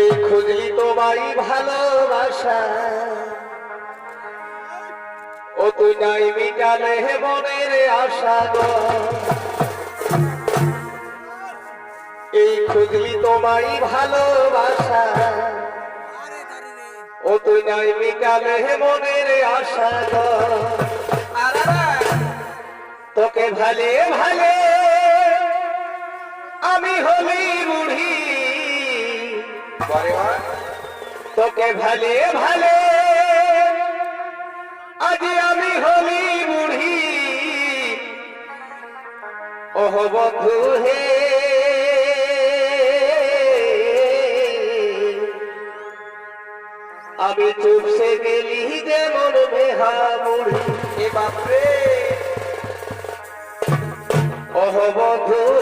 এই খুঁজলি তোমায় ভালোবাসা। ও তুই নাই মিটালে মনের আশা গো। এই খুঁজলি তোমায় ভালোবাসা। ও তুই নাই মিটালে মনের আশা গো। তোকে ভালে ভালে আমি হলি বুড়ি। তোকে ভালে ভালে। আজ আমি হলি বুড়ি। ওহ বন্ধু হে। আমি চুপসে গেলি যেমন বেহা বুড়ি। এ বাপরে। ওহ বন্ধু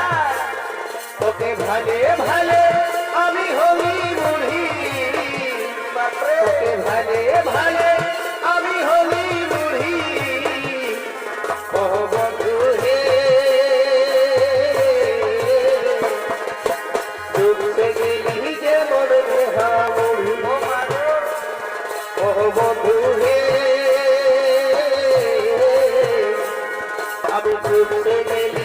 তোকে ভালে ভালে আমি হলি বুড়ি তোকে ভালে ভালে আমি হলি বুড়ি বন্ধু গেলি যে আমি ডুবতে গেলি।